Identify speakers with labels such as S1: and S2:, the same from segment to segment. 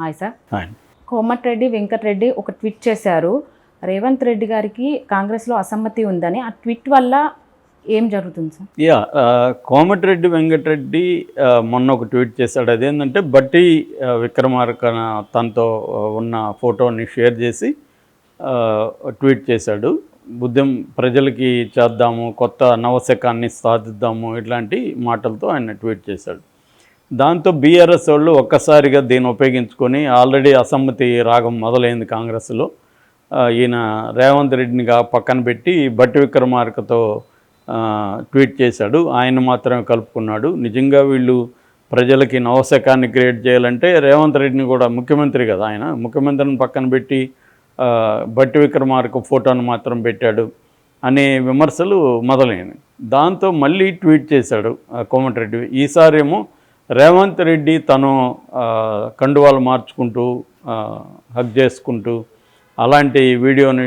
S1: Hi sir. Komatireddy Venkatareddy ఒక tweet చేశారు. రేవంత్ రెడ్డి గారికి కాంగ్రెస్లో అసమ్మతి ఉందని. ఆ ట్వీట్ వల్ల ఏం జరుగుతుంది సార్?
S2: యా కోమటిరెడ్డి వెంకటరెడ్డి మొన్న ఒక ట్వీట్ చేశాడు. అదేంటంటే బట్టి విక్రమార్క తనతో ఉన్న ఫోటోని షేర్ చేసి ట్వీట్ చేశాడు. బుద్ధం ప్రజలకి చేద్దాము కొత్త నవశకాన్ని సాధిద్దాము ఇట్లాంటి మాటలతో ఆయన ట్వీట్ చేశాడు. దాంతో బీఆర్ఎస్ వాళ్ళు ఒక్కసారిగా దీన్ని ఉపయోగించుకొని ఆల్రెడీ అసమ్మతి రాగం మొదలైంది కాంగ్రెస్లో. ఈయన రేవంత్ రెడ్డిని పక్కన పెట్టి బట్టి విక్రమార్కతో ట్వీట్ చేశాడు. ఆయన మాత్రమే కలుపుకున్నాడు. నిజంగా వీళ్ళు ప్రజలకి నవశకాన్ని క్రియేట్ చేయాలంటే రేవంత్ రెడ్డిని కూడా ముఖ్యమంత్రి కదా ఆయన. ముఖ్యమంత్రిని పక్కన పెట్టి బట్టి విక్రమార్క ఫోటోను మాత్రం పెట్టాడు అనే విమర్శలు మొదలైనవి. దాంతో మళ్ళీ ట్వీట్ చేశాడు కోమటిరెడ్డి ఈసారేమో రేవంత్ రెడ్డి తను కండువాలు మార్చుకుంటూ హగ్ చేసుకుంటూ అలాంటి వీడియోని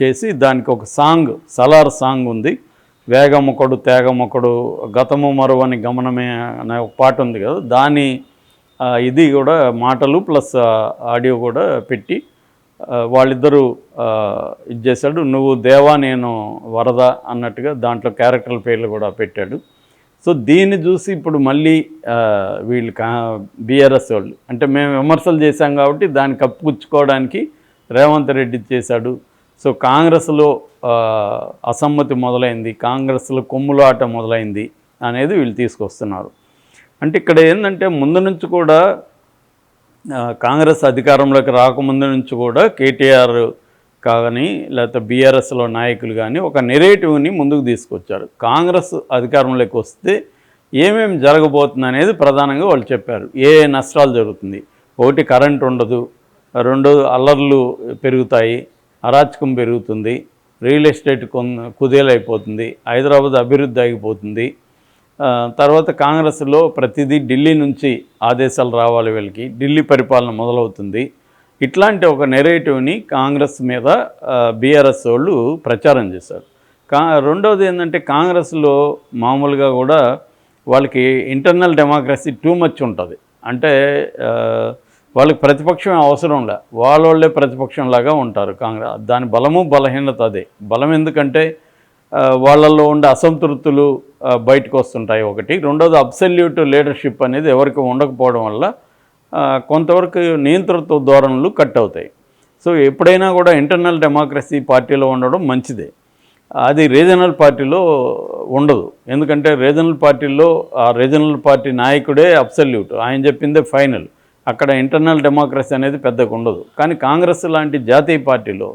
S2: చేసి దానికి ఒక సాంగ్ సలార్ సాంగ్ ఉంది. వేగమొకడు తేగమొకడు గతము మరువని గమనమే అనే ఒక పాట ఉంది కదా దాని ఇది కూడా మాటలు ప్లస్ ఆడియో కూడా పెట్టి వాళ్ళిద్దరూ ఇది చేశాడు. నువ్వు దేవా నేను వరద అన్నట్టుగా దాంట్లో క్యారెక్టర్ల పేర్లు కూడా పెట్టాడు. సో దీన్ని చూసి ఇప్పుడు మళ్ళీ వీళ్ళు కా బీఆర్ఎస్ వాళ్ళు అంటే మేము విమర్శలు చేశాం కాబట్టి దాన్ని కప్పుపుచ్చుకోవడానికి రేవంత్ రెడ్డి చేశాడు. సో కాంగ్రెస్లో అసమ్మతి మొదలైంది కాంగ్రెస్లో కొమ్ములాట మొదలైంది అనేది వీళ్ళు తీసుకొస్తున్నారు. అంటే ఇక్కడ ఏంటంటే ముందు నుంచి కూడా కాంగ్రెస్ అధికారంలోకి రాకముందు నుంచి కూడా కేటీఆర్ కానీ లేకపోతే బీఆర్ఎస్లో నాయకులు కానీ ఒక నెరేటివ్ని ముందుకు తీసుకొచ్చారు. కాంగ్రెస్ అధికారంలోకి వస్తే ఏమేమి జరగబోతుంది అనేది ప్రధానంగా వాళ్ళు చెప్పారు. ఏ నష్టాలు జరుగుతుంది? ఒకటి కరెంట్ ఉండదు. రెండు అల్లర్లు పెరుగుతాయి. అరాచకం పెరుగుతుంది. Real estate కుదేలైపోతుంది. హైదరాబాద్ అభివృద్ధి ఆగిపోతుంది. తర్వాత కాంగ్రెస్లో ప్రతిదీ ఢిల్లీ నుంచి ఆదేశాలు రావాలి వీళ్ళకి. ఢిల్లీ పరిపాలన మొదలవుతుంది. ఇట్లాంటి ఒక నెరేటివ్ని కాంగ్రెస్ మీద బీఆర్ఎస్ వాళ్ళు ప్రచారం చేశారు. కా రెండవది ఏంటంటే కాంగ్రెస్లో మామూలుగా కూడా వాళ్ళకి ఇంటర్నల్ డెమోక్రసీ టూ మచ్ ఉంటుంది. అంటే వాళ్ళకి ప్రతిపక్షం అవసరం లే. వాళ్ళోళ్ళే ప్రతిపక్షంలాగా ఉంటారు కాంగ్రెస్ దాని బలము బలహీనత అదే. బలం ఎందుకంటే వాళ్ళల్లో ఉండే అసంతృప్తులు బయటకు వస్తుంటాయి ఒకటి. రెండోది అబ్సల్యూట్ లీడర్షిప్ అనేది ఎవరికి ఉండకపోవడం వల్ల కొంతవరకు నియంతృత్వ ధోరణులు కట్ అవుతాయి. సో ఎప్పుడైనా కూడా ఇంటర్నల్ డెమోక్రసీ పార్టీలో ఉండడం మంచిదే. అది రీజనల్ పార్టీలో ఉండదు. ఎందుకంటే రీజనల్ పార్టీలో ఆ రీజనల్ పార్టీ నాయకుడే అబ్సల్యూట్. ఆయన చెప్పిందే ఫైనల్. అక్కడ ఇంటర్నల్ డెమోక్రసీ అనేది పెద్దగా ఉండదు. కానీ కాంగ్రెస్ లాంటి జాతీయ పార్టీలో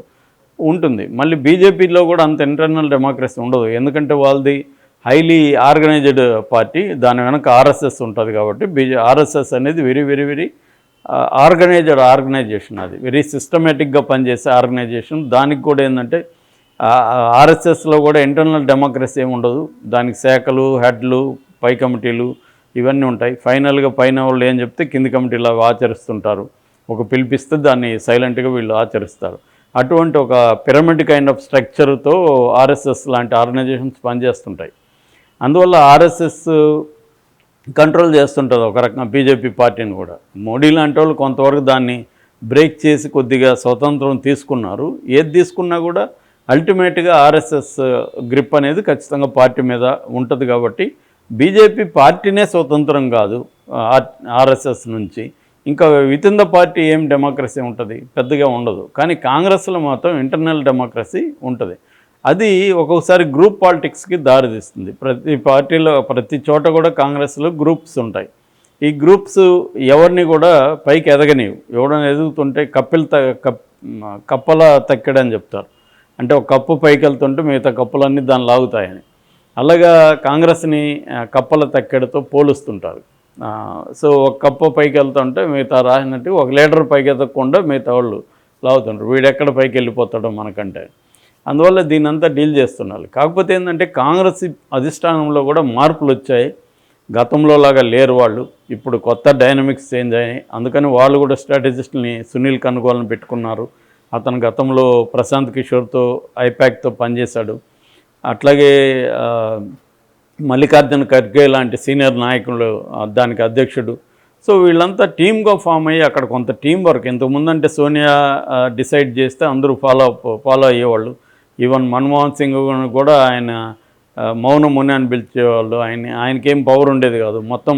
S2: ఉంటుంది. మళ్ళీ బీజేపీలో కూడా అంత ఇంటర్నల్ డెమోక్రసీ ఉండదు. ఎందుకంటే వాళ్ళది హైలీ ఆర్గనైజ్డ్ పార్టీ దాని వెనక ఆర్ఎస్ఎస్ ఉంటుంది కాబట్టి బీజే ఆర్ఎస్ఎస్ అనేది very very very organised organisation అది. వెరీ సిస్టమేటిక్గా పనిచేసే ఆర్గనైజేషన్. దానికి కూడా ఏంటంటే ఆర్ఎస్ఎస్లో కూడా ఇంటర్నల్ డెమోక్రసీ ఏమి ఉండదు. దానికి శాఖలు హెడ్లు పై కమిటీలు ఇవన్నీ ఉంటాయి. ఫైనల్గా పైన వాళ్ళు ఏం చెప్తే కింది కమిటీలు అవి ఆచరిస్తుంటారు. ఒక పిలిపిస్తే దాన్ని సైలెంట్గా వీళ్ళు ఆచరిస్తారు. అటువంటి ఒక పిరమిడ్ కైండ్ ఆఫ్ స్ట్రక్చర్తో ఆర్ఎస్ఎస్ లాంటి ఆర్గనైజేషన్స్ పనిచేస్తుంటాయి. అందువల్ల ఆర్ఎస్ఎస్ కంట్రోల్ చేస్తుంటుంది ఒక రకంగా బీజేపీ పార్టీని కూడా. మోడీ లాంటి వాళ్ళు కొంతవరకు దాన్ని బ్రేక్ చేసి కొద్దిగా స్వతంత్రం తీసుకున్నారు. ఏది తీసుకున్నా కూడా అల్టిమేట్గా ఆర్ఎస్ఎస్ గ్రిప్ అనేది ఖచ్చితంగా పార్టీ మీద ఉంటుంది కాబట్టి బీజేపీ పార్టీనే స్వతంత్రం కాదు ఆర్ఎస్ఎస్ నుంచి. ఇంకా విత్ ఇన్ ద పార్టీ ఏం డెమోక్రసీ ఉంటుంది? పెద్దగా ఉండదు. కానీ కాంగ్రెస్లో మాత్రం ఇంటర్నల్ డెమోక్రసీ ఉంటుంది. అది ఒక్కొక్కసారి గ్రూప్ పాలిటిక్స్కి దారితీస్తుంది. ప్రతి పార్టీలో ప్రతి చోట కూడా కాంగ్రెస్లో గ్రూప్స్ ఉంటాయి. ఈ గ్రూప్స్ ఎవరిని కూడా పైకి ఎదగనివు ఎవడని ఎదుగుతుంటే కప్పిల త కప్ కప్పల తక్కెడని చెప్తారు. అంటే ఒక కప్పు పైకి వెళ్తుంటే మిగతా కప్పులన్నీ దాన్ని లాగుతాయని. అలాగా కాంగ్రెస్ని కప్పల తక్కెడతో పోలుస్తుంటారు. సో ఒక కప్పు పైకి వెళ్తుంటే మిగతా రాసినట్టు ఒక లీటర్ పైకి ఎదగకుండా మిగతా వాళ్ళు లాగుతుంటారు. వీడెక్కడ పైకి వెళ్ళిపోతాడో మనకంటే. అందువల్ల దీనంతా డీల్ చేస్తున్నారు. కాకపోతే ఏంటంటే కాంగ్రెస్ అధిష్టానంలో కూడా మార్పులు వచ్చాయి. గతంలో లాగా లేరు వాళ్ళు. ఇప్పుడు కొత్త డైనమిక్స్ చేంజ్ అయ్యాయి. అందుకని వాళ్ళు కూడా స్ట్రాటజిస్ట్ని సునీల్ కనుగోలను పెట్టుకున్నారు. అతను గతంలో ప్రశాంత్ కిషోర్తో ఐపాక్తో పనిచేశాడు. అట్లాగే మల్లికార్జున ఖర్గే లాంటి సీనియర్ నాయకులు దానికి అధ్యక్షుడు. సో వీళ్ళంతా టీమ్గా ఫామ్ అయ్యి అక్కడ కొంత టీం వర్క్. ఇంతకుముందంటే సోనియా డిసైడ్ చేస్తే అందరూ ఫాలో ఫాలో అయ్యేవాళ్ళు. ఈవెన్ మన్మోహన్ సింగ్ కూడా ఆయన మౌనముని మౌన ముని అని పిలిచేవాళ్ళు. ఆయన ఆయనకేం పవర్ ఉండేది కాదు. మొత్తం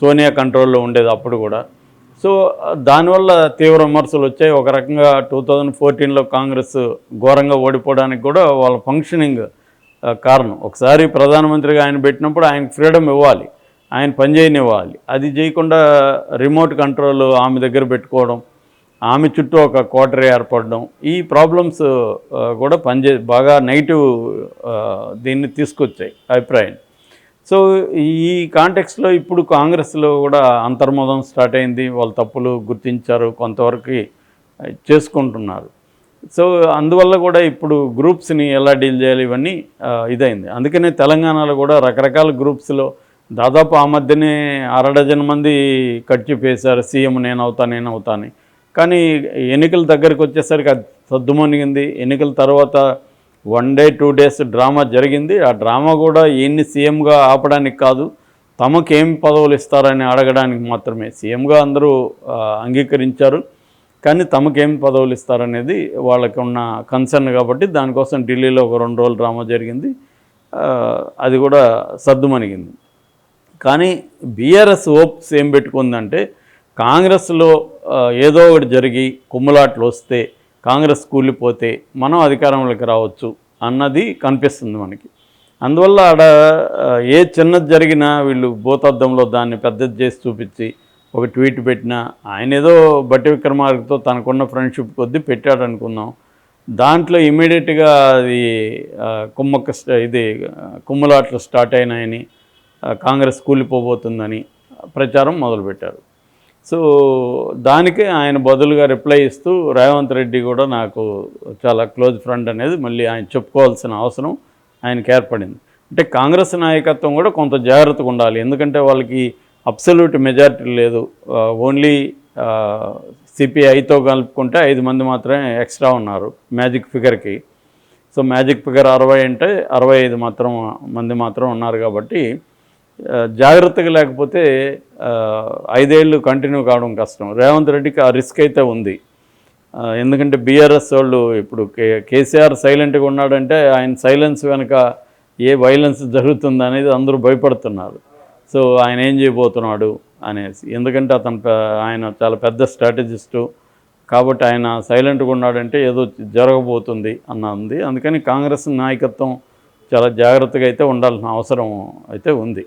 S2: సోనియా కంట్రోల్లో ఉండేది అప్పుడు కూడా. సో దానివల్ల తీవ్ర విమర్శలు వచ్చాయి. ఒక రకంగా టూ థౌజండ్ ఫోర్టీన్లో కాంగ్రెస్ ఘోరంగా ఓడిపోవడానికి కూడా వాళ్ళ ఫంక్షనింగ్ కారణం. ఒకసారి ప్రధానమంత్రిగా ఆయన పెట్టినప్పుడు ఆయనకు ఫ్రీడమ్ ఇవ్వాలి. ఆయన పనిచేయనివ్వాలి అది చేయకుండా రిమోట్ కంట్రోల్ ఆమె దగ్గర పెట్టుకోవడం ఆమె చుట్టూ ఒక క్వార్టర్ ఏర్పడడం ఈ ప్రాబ్లమ్స్ కూడా పనిచే బాగా నెగిటివ్ దీన్ని తీసుకొచ్చాయి అభిప్రాయం. సో ఈ కాంటెక్స్లో ఇప్పుడు కాంగ్రెస్లో కూడా అంతర్మోదం స్టార్ట్ అయింది. వాళ్ళ తప్పులు గుర్తించారు కొంతవరకు చేసుకుంటున్నారు. సో అందువల్ల కూడా ఇప్పుడు గ్రూప్స్ని ఎలా డీల్ చేయాలి ఇవన్నీ ఇదైంది. అందుకనే తెలంగాణలో కూడా రకరకాల గ్రూప్స్లో దాదాపు ఆ మధ్యనే అర డజన్ మంది కట్ చెప్పేశారు సీఎం నేను అవుతా నేను అవుతాను కానీ ఎన్నికల దగ్గరికి వచ్చేసరికి అది సద్దుమణిగింది. ఎన్నికల తర్వాత one day two days drama జరిగింది. ఆ డ్రామా కూడా ఈయన్ని సీఎంగా ఆపడానికి కాదు తమకు ఏం పదవులు ఇస్తారని అడగడానికి మాత్రమే. సీఎంగా అందరూ అంగీకరించారు. కానీ తమకేం పదవులు ఇస్తారనేది వాళ్ళకి ఉన్న కన్సర్న్ కాబట్టి దానికోసం ఢిల్లీలో ఒక రెండు రోజులు డ్రామా జరిగింది. అది కూడా సర్దుమణిగింది కానీ బీఆర్ఎస్ హోప్స్ ఏం పెట్టుకుందంటే కాంగ్రెస్లో ఏదో ఒకటి జరిగి కుమ్ములాట్లు వస్తే కాంగ్రెస్ కూలిపోతే మనం అధికారంలోకి రావచ్చు అన్నది కనిపిస్తుంది మనకి. అందువల్ల ఆడ ఏ చిన్నది జరిగినా వీళ్ళు భూతద్దంలో దాన్ని పెద్దది చేసి చూపించి ఒక ట్వీట్ పెట్టినా ఆయన ఏదో బట్టి విక్రమార్కతో తనకున్న ఫ్రెండ్షిప్ కొద్దీ పెట్టాడు అనుకుందాం దాంట్లో ఇమీడియట్గా అది కుమ్మక్క ఇది కుమ్ములాట్లు స్టార్ట్ అయినాయని కాంగ్రెస్ కూలిపోబోతుందని ప్రచారం మొదలుపెట్టారు. సో దానికి ఆయన బదులుగా రిప్లై ఇస్తూ రేవంత్ రెడ్డి కూడా నాకు చాలా క్లోజ్ ఫ్రెండ్ అనేది మళ్ళీ ఆయన చెప్పుకోవాల్సిన అవసరం ఆయనకి ఏర్పడింది. అంటే కాంగ్రెస్ నాయకత్వం కూడా కొంత జాగ్రత్తగా ఉండాలి. ఎందుకంటే వాళ్ళకి అబ్సల్యూట్ మెజారిటీ లేదు. ఓన్లీ సిపిఐతో కలుపుకుంటే ఐదు మంది మాత్రమే ఎక్స్ట్రా ఉన్నారు మ్యాజిక్ ఫిగర్కి. సో మ్యాజిక్ ఫిగర్ అరవై అంటే అరవై ఐదు మాత్రం మంది మాత్రం ఉన్నారు కాబట్టి జాగ్రత్తగా లేకపోతే ఐదేళ్ళు కంటిన్యూ కావడం కష్టం. రేవంత్ రెడ్డికి ఆ రిస్క్ అయితే ఉంది. ఎందుకంటే బీఆర్ఎస్ వాళ్ళు ఇప్పుడు కే కేసీఆర్ సైలెంట్గా ఉన్నాడంటే ఆయన సైలెన్స్ వెనుక ఏ వైలెన్స్ జరుగుతుంది అనేది అందరూ భయపడుతున్నారు. సో ఆయన ఏం చేయబోతున్నాడు అనేసి. ఎందుకంటే అతను ఆయన చాలా పెద్ద స్ట్రాటజిస్టు. కాబట్టి ఆయన సైలెంట్గా ఉన్నాడంటే ఏదో జరగబోతుంది అన్న ఉంది. అందుకని కాంగ్రెస్ నాయకత్వం చాలా జాగ్రత్తగా అయితే ఉండాల్సిన అవసరం అయితే ఉంది.